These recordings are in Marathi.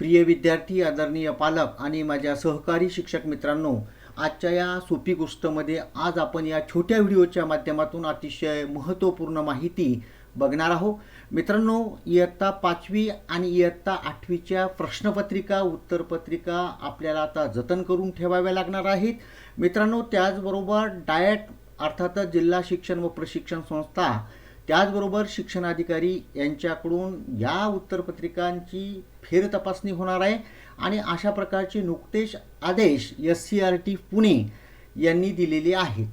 प्रिय विद्यार्थी आदरणीय पालक आणि माझ्या सहकारी शिक्षक मित्रांनो आजच्या या सोपी गोष्टमध्ये आज आपण या छोट्या व्हिडिओच्या माध्यमातून अतिशय महत्त्वपूर्ण माहिती बघणार आहोत. मित्रांनो इयत्ता पाचवी आणि इयत्ता आठवीच्या प्रश्नपत्रिका उत्तरपत्रिका आपल्याला आता जतन करून ठेवाव्या लागणार आहेत. मित्रांनो त्याचबरोबर डायट अर्थातच जिल्हा शिक्षण व प्रशिक्षण संस्था त्याचबरोबर शिक्षणाधिकारी यांच्याकडून या उत्तरपत्रिकांची फेरतपासणी होणार आहे. आणि अशा प्रकारचे नुकतेच आदेश S C R T Pune यांनी दिलेले आहेत.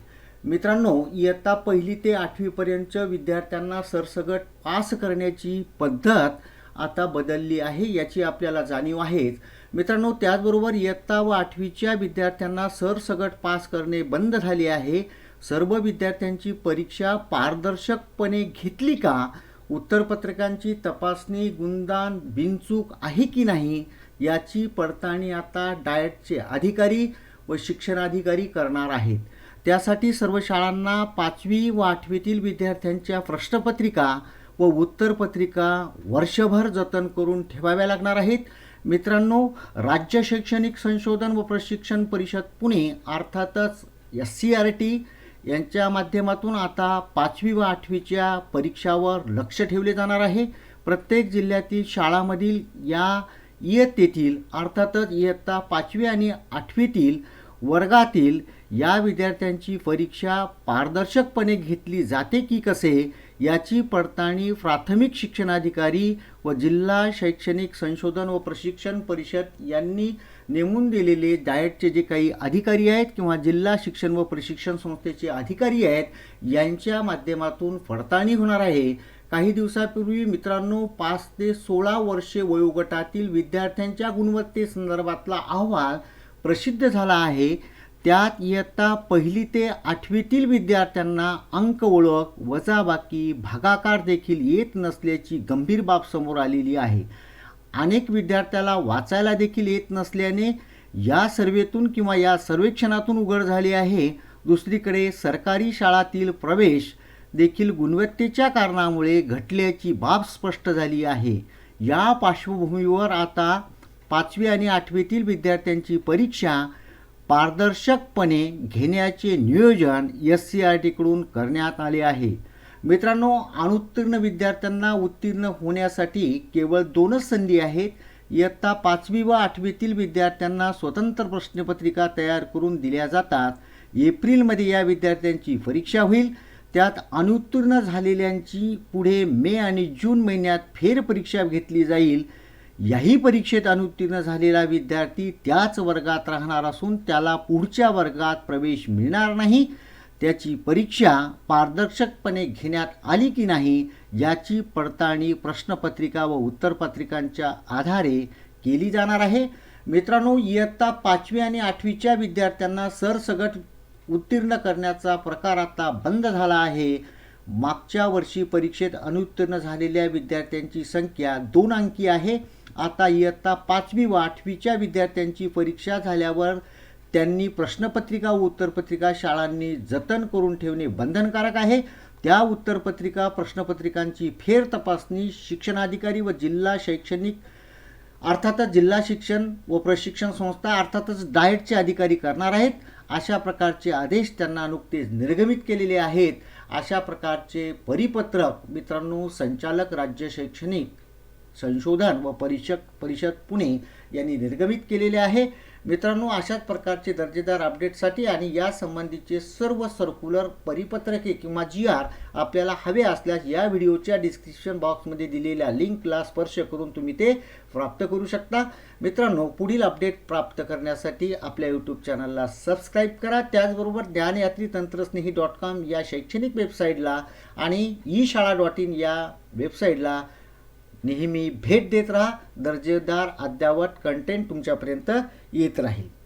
मित्रांनो इयत्ता पहिली ते आठवीपर्यंत विद्यार्थ्यांना सरसगट पास करण्याची पद्धत आता बदलली आहे याची आपल्याला जाणीव आहेच. मित्रांनो त्याचबरोबर इयत्ता व आठवीच्या विद्यार्थ्यांना सरसगट पास करणे बंद झाले आहे. सर्व विद्यार्थ्यांची परीक्षा पारदर्शकपणे घेतली का? उत्तरपत्रकांची तपासणी गुणदान बिनचूक आहे की नाही? याची पडताळणी आता डाएटचे अधिकारी व शिक्षणाधिकारी करणार आहेत. त्यासाठी सर्व शाळांना पाचवी व आठवीतील विद्यार्थ्यांच्या प्रश्नपत्रिका व उत्तरपत्रिका वर्षभर जतन करून ठेवाव्या लागणार आहेत. मित्रांनो राज्य शैक्षणिक संशोधन व प्रशिक्षण परिषद पुणे अर्थातच एस सी आर टी यांच्या माध्यमातून आता पाचवी व आठवीच्या परीक्षावर लक्ष ठेवले जाणार आहे. प्रत्येक जिल्ह्यातील शाळामधील या इयत्तेतील अर्थातच इयत्ता पाचवी आणि आठवीतील वर्गातील या विद्यार्थ्यांची परीक्षा पारदर्शकपणे घेतली जाते की कसे? याची पडताळणी प्राथमिक शिक्षणाधिकारी व जिल्हा शैक्षणिक संशोधन व प्रशिक्षण परिषद यांनी नेमून दिलेले डाएटचे जे काही अधिकारी आहेत किंवा जिल्हा शिक्षण व प्रशिक्षण संस्थेचे अधिकारी आहेत यांच्या माध्यमातून पडताळणी होणार आहे. काही दिवसापूर्वी मित्रांनो पाच ते सोळा वर्षे वयोगटातील विद्यार्थ्यांच्या गुणवत्तेसंदर्भातला अहवाल प्रसिद्ध झाला आहे. त्यात इयत्ता पहिली ते आठवीतील विद्यार्थ्यांना अंक ओळख वजाबाकी भागाकार देखील येत नसल्याची गंभीर बाब समोर आलेली आहे. अनेक विद्यार्थ्याला वाचायला देखील येत नसल्याने या सर्वेतून किंवा या सर्वेक्षणातून उघड झाले आहे. दुसरीकडे सरकारी शाळातील प्रवेश देखील गुणवत्तेच्या कारणामुळे घटल्याची बाब स्पष्ट झाली आहे. या पार्श्वभूमीवर आता पाचवी आणि आठवीतील विद्यार्थ्यांची परीक्षा पारदर्शकपणे घेण्याचे नियोजन एस सी आर टीकडून करण्यात आले आहे. मित्रांनो अनुत्तीर्ण विद्यार्थ्यांना उत्तीर्ण होण्यासाठी केवळ दोनच संधी आहेत. इयत्ता पाचवी व आठवीतील विद्यार्थ्यांना स्वतंत्र प्रश्नपत्रिका तयार करून दिल्या जातात. एप्रिलमध्ये या विद्यार्थ्यांची परीक्षा होईल. त्यात अनुत्तीर्ण झालेल्यांची पुढे मे आणि जून महिन्यात फेरपरीक्षा घेतली जाईल. याही परीक्षेत अनुत्तीर्ण झालेला विद्यार्थी त्याच वर्गात राहणार असून त्याला पुढच्या वर्गात प्रवेश मिळणार नाही. त्याची परीक्षा पारदर्शकपणे घेण्यात आली की नाही याची पडताळणी प्रश्नपत्रिका व उत्तरपत्रिकांच्या आधारे केली जाणार आहे. मित्रांनो इयत्ता पाचवी आणि आठवीच्या विद्यार्थ्यांना सरसगट उत्तीर्ण करण्याचा प्रकार आता बंद झाला आहे. मागच्या वर्षी परीक्षेत अनुत्तीर्ण झालेल्या विद्यार्थ्यांची संख्या दोन अंकी आहे. आता इयत्ता पाचवी व आठवीच्या विद्यार्थ्यांची परीक्षा झाल्यावर त्यांनी प्रश्नपत्रिका व उत्तरपत्रिका शाळांनी जतन करून ठेवणे बंधनकारक आहे. त्या उत्तरपत्रिका प्रश्नपत्रिकांची फेर तपासणी शिक्षणाधिकारी व जिल्हा शैक्षणिक अर्थातच जिल्हा शिक्षण व प्रशिक्षण संस्था अर्थातच डाएटचे अधिकारी करणार आहेत. अशा प्रकारचे आदेश त्यांना नुकतेच निर्गमित केलेले आहेत. अशा प्रकारचे परिपत्रक मित्रांनो संचालक राज्य शैक्षणिक संशोधन व परिषद परिषद पुणे यांनी निर्गमित केलेले आहे. मित्रांनो अशाच प्रकारचे दर्जेदार अपडेटसाठी आणि या संबंधीचे सर्व सर्क्युलर परिपत्रके किंवा जी आर आपल्याला हवे असल्यास या व्हिडिओच्या डिस्क्रिप्शन बॉक्समध्ये दिलेल्या लिंकला स्पर्श करून तुम्ही ते प्राप्त करू शकता. मित्रांनो पुढील अपडेट प्राप्त करण्यासाठी आपल्या यूट्यूब चॅनलला सबस्क्राईब करा. त्याचबरोबर ज्ञानयात्री तंत्रस्नेही डॉट कॉम या शैक्षणिक वेबसाईटला आणि ई शाळा डॉट इन या वेबसाईटला नेहमी भेट देत राहा. दर्जेदार अद्यावत कंटेंट तुमच्यापर्यंत येत राहील.